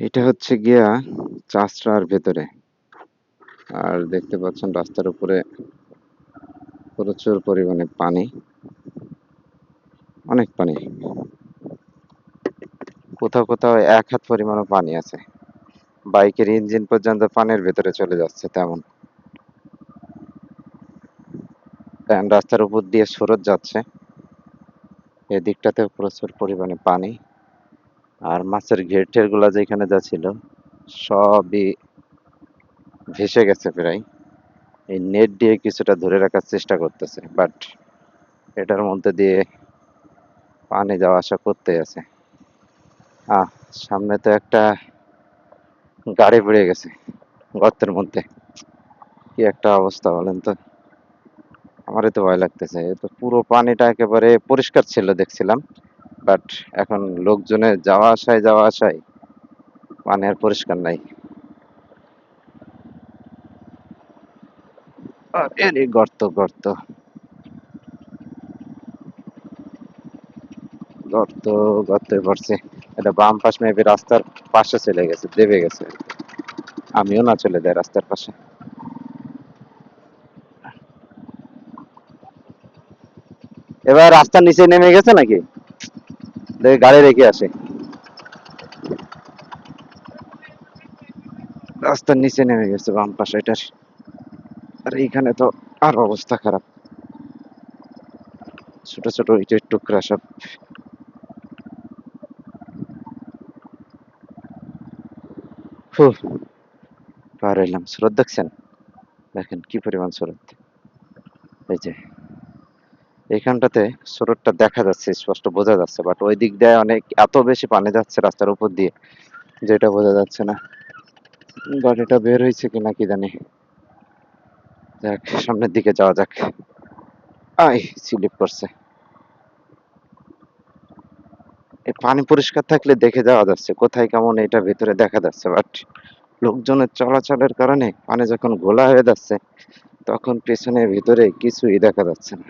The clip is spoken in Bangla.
এটা হচ্ছে গিয়া চাষড়ার ভেতরে। আর দেখতে পাচ্ছেন রাস্তার উপরে প্রচুর পরিমাণে পানি। অনেক পানি। কোথাও কোথাও এক হাত পরিমাণও পানি আছে। বাইকের ইঞ্জিন পর্যন্ত পানির ভেতরে চলে যাচ্ছে তেমন। রাস্তার উপর দিয়ে স্রোত যাচ্ছে। এদিকটাতে প্রচুর পরিমাণে পানি। আর মাছের ঘের টেরগুলা যেখানে যা ছিল, সবই ভেসে গেছে প্রায়। এই নেট দিয়ে কিছুটা ধরে রাখার চেষ্টা করতেছে বাট এটার মধ্যে দিয়ে পানি যাওয়া আসা করতে আছে। আহ, সামনে তো একটা গাড়ি পড়ে গেছে গর্তের মধ্যে। কি একটা অবস্থা বলেন তো? আমারই তো ভয় লাগতেছে। তো পুরো পানিটা একেবারে পরিষ্কার ছিল দেখছিলাম। বাট এখন লোকজনের যাওয়া আসায় যাওয়া আসায় পানি আর পরিষ্কার নাই। এরই গর্ত গর্ত। গর্ত গর্তে পড়ছে। এটা বাম পাশ মেবি রাস্তার পাশে চলে গেছে দেবে গেছে। আমিও না চলে যাই রাস্তার পাশে। এবার রাস্তার নিচে নেমে গেছে নাকি? দেখি গাড়ি রেখে আসে। রাস্তার নিচে নেমে গেছে বাম পাশে এটার আর এইখানে তো আর অবস্থা খারাপ। ছোট ছোট ইটের টুকরা সব। পার হইলাম। স্রোত দেখছেন? দেখেন কি পরিমাণ স্রোত। এই যে। এইখানটাতে স্রোতটা দেখা যাচ্ছে, স্পষ্ট বোঝা যাচ্ছে বাট ওই দিক দিয়ে অনেক, এত বেশি পানি যাচ্ছে রাস্তার উপর দিয়ে, যেটা বোঝা যাচ্ছে না। গাড়িটা বের হয়েছে কিনা কি জানি। যাক, সামনের দিকে যাওয়া যাক। আই স্লিপ করছে। এই পানি পরিষ্কার থাকলে দেখে যাওয়া যাচ্ছে, কোথায় কেমন এটা ভেতরে দেখা যাচ্ছে বাট লোকজনের চলাচলের কারণে পানি যখন ঘোলা হয়ে যাচ্ছে, তখন পেছনে ভিতরে কিছুই দেখা যাচ্ছে না।